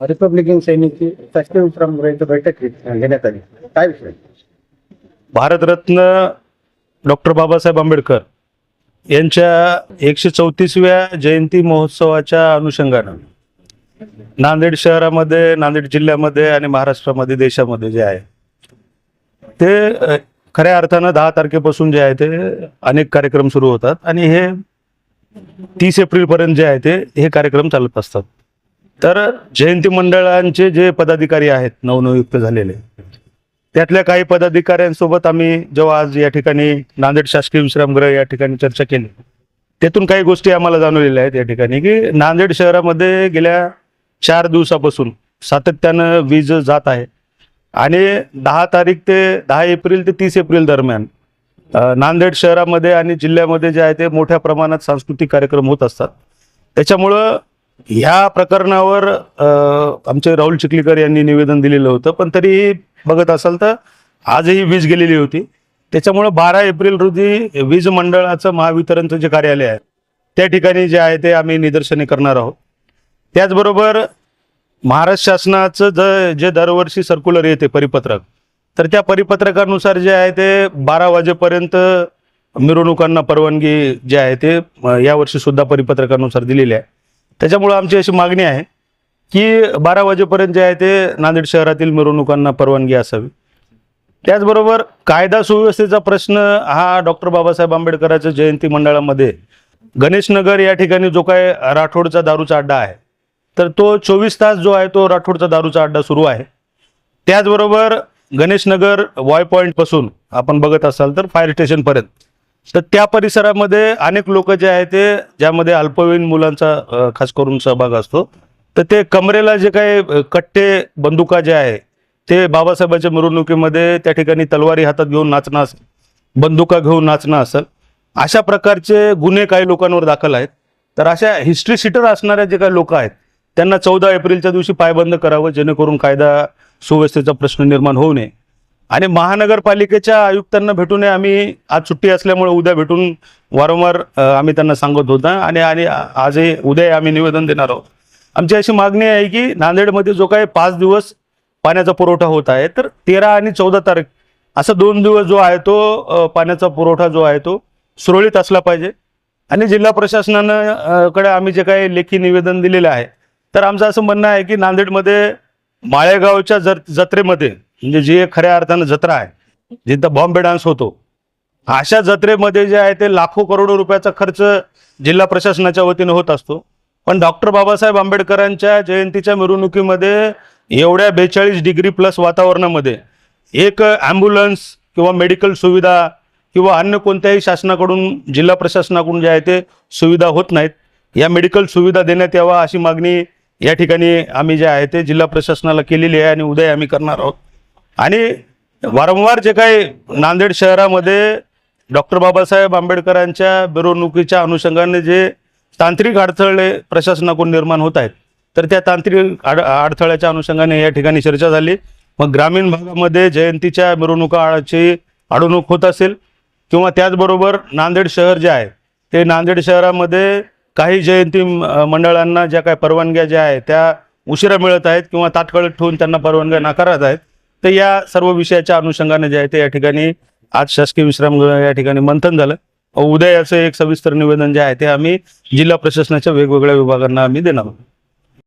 Republican सैनिकची शासकीय विश्रामगृहाची बैठक घेण्यात आली. काय विषय? भारतरत्न डॉक्टर बाबासाहेब आंबेडकर यांच्या एकशे चौतीसव्या जयंती महोत्सवाच्या अनुषंगानं नांदेड शहरामध्ये नांदेड जिल्ह्यामध्ये आणि महाराष्ट्रामध्ये देशामध्ये जे आहे ते खऱ्या अर्थानं दहा तारखेपासून जे आहे ते अनेक कार्यक्रम सुरू होतात आणि हे तीस एप्रिलपर्यंत जे आहे ते हे कार्यक्रम चालत असतात. तर जयंती मंडळांचे जे पदाधिकारी आहेत नवनियुक्त झालेले त्यातल्या काही पदाधिकाऱ्यांसोबत आम्ही जेव्हा आज या ठिकाणी नांदेड शासकीय विश्रामगृह या ठिकाणी चर्चा केली त्यातून काही गोष्टी आम्हाला जाणवलेल्या आहेत या ठिकाणी की नांदेड शहरामध्ये गेल्या चार दिवसापासून सातत्यानं वीज जात आहे आणि दहा तारीख ते दहा एप्रिल ते तीस एप्रिल दरम्यान नांदेड शहरामध्ये आणि जिल्ह्यामध्ये जे आहे ते मोठ्या प्रमाणात सांस्कृतिक कार्यक्रम होत असतात. त्याच्यामुळं ह्या प्रकरणावर आमचे राहुल चिखलीकर यांनी निवेदन दिलेलं होतं पण तरीही बघत असाल तर आजही वीज गेलेली होती. त्याच्यामुळं बारा एप्रिल रोजी वीज मंडळाचं महावितरणचं जे कार्यालय आहे त्या ठिकाणी जे आहे ते आम्ही निदर्शने करणार आहोत. त्याचबरोबर महाराष्ट्र शासनाचं ज जे दरवर्षी सर्क्युलर येते परिपत्रक तर त्या परिपत्रकानुसार जे आहे ते बारा वाजेपर्यंत मिरवणुकांना परवानगी जे आहे ते अ, यावर्षी सुद्धा परिपत्रकानुसार दिलेली आहे. त्याच्यामुळं आमची अशी मागणी आहे की बारा वाजेपर्यंत जे आहे ते नांदेड शहरातील मिरवणुकांना परवानगी असावी. त्याचबरोबर कायदा सुव्यवस्थेचा प्रश्न हा डॉक्टर बाबासाहेब आंबेडकरांच्या जयंती मंडळामध्ये गणेशनगर या ठिकाणी जो काय राठोडचा दारूचा अड्डा आहे तर तो चोवीस तास जो आहे तो राठोडचा दारूचा अड्डा सुरू आहे. त्याचबरोबर गणेशनगर वॉय पॉईंटपासून आपण बघत असाल तर फायर स्टेशनपर्यंत तर त्या परिसरामध्ये अनेक लोक जे आहे ते ज्यामध्ये अल्पवयीन मुलांचा खास करून सहभाग असतो तर ते कमरेला जे काही कट्टे बंदुका जे आहे ते बाबासाहेबांच्या मिरवणुकीमध्ये त्या ठिकाणी तलवारी हातात घेऊन नाचणं असेल बंदुका घेऊन नाचणं असेल अशा प्रकारचे गुन्हे काही लोकांवर दाखल आहेत. तर अशा हिस्ट्री सीटर असणाऱ्या जे काही लोक आहेत त्यांना चौदा एप्रिलच्या दिवशी पायबंद करावं जेणेकरून कायदा सुव्यवस्थेचा प्रश्न निर्माण होऊ नये. आणि महानगरपालिकेच्या आयुक्तांना भेटून आम्ही आज सुट्टी असल्यामुळे उद्या भेटून वारंवार आम्ही त्यांना सांगत होता आणि आणि आजही उद्या आम्ही निवेदन देणार आहोत. आमची अशी मागणी आहे की नांदेडमध्ये जो काही पाच दिवस पाण्याचा पुरवठा होत आहे तर तेरा आणि चौदा तारीख असा दोन दिवस जो आहे तो पाण्याचा पुरवठा जो आहे तो सुरळीत असला पाहिजे. आणि जिल्हा प्रशासनानं कडे आम्ही जे काही लेखी निवेदन दिलेलं आहे तर आमचं असं म्हणणं आहे की नांदेडमध्ये माळेगावच्या जत जत्रेमध्ये म्हणजे जी एक खऱ्या अर्थानं जत्रा आहे जिथं बॉम्बे डान्स होतो अशा जत्रेमध्ये जे आहे ते लाखो करोडो रुपयाचा खर्च जिल्हा प्रशासनाच्या वतीने होत असतो. पण डॉक्टर बाबासाहेब आंबेडकरांच्या जयंतीच्या मिरवणुकीमध्ये एवढ्या बेचाळीस डिग्री प्लस वातावरणामध्ये एक ॲम्ब्युलन्स किंवा मेडिकल सुविधा किंवा अन्य कोणत्याही शासनाकडून जिल्हा प्रशासनाकडून जे आहे ते सुविधा होत नाहीत. या मेडिकल सुविधा देण्यात यावा अशी मागणी या ठिकाणी आम्ही जे आहे ते जिल्हा प्रशासनाला केलेली आहे आणि उद्या आम्ही करणार आहोत. आणि वारंवार जे काही नांदेड शहरामध्ये डॉक्टर बाबासाहेब आंबेडकरांच्या मिरवणुकीच्या अनुषंगाने जे तांत्रिक अडथळे प्रशासनाकडून निर्माण होत आहेत तर त्या तांत्रिक अड अडथळ्याच्या अनुषंगाने या ठिकाणी चर्चा झाली. मग ग्रामीण भागामध्ये जयंतीच्या मिरवणुकाची अडवणूक होत असेल किंवा त्याचबरोबर नांदेड शहर जे आहे ते नांदेड शहरामध्ये काही जयंती मंडळांना ज्या काही परवानग्या ज्या आहेत त्या उशिरा मिळत आहेत किंवा तात्काळ ठेवून त्यांना परवानग्या नाकारत आहेत. तर या सर्व विषयाच्या अनुषंगाने जे आहे ते या ठिकाणी आज शासकीय विश्रामगृह या ठिकाणी मंथन झालं. उद्या याचं एक सविस्तर निवेदन जे आहे ते आम्ही जिल्हा प्रशासनाच्या वेगवेगळ्या विभागांना आम्ही देणार आहोत.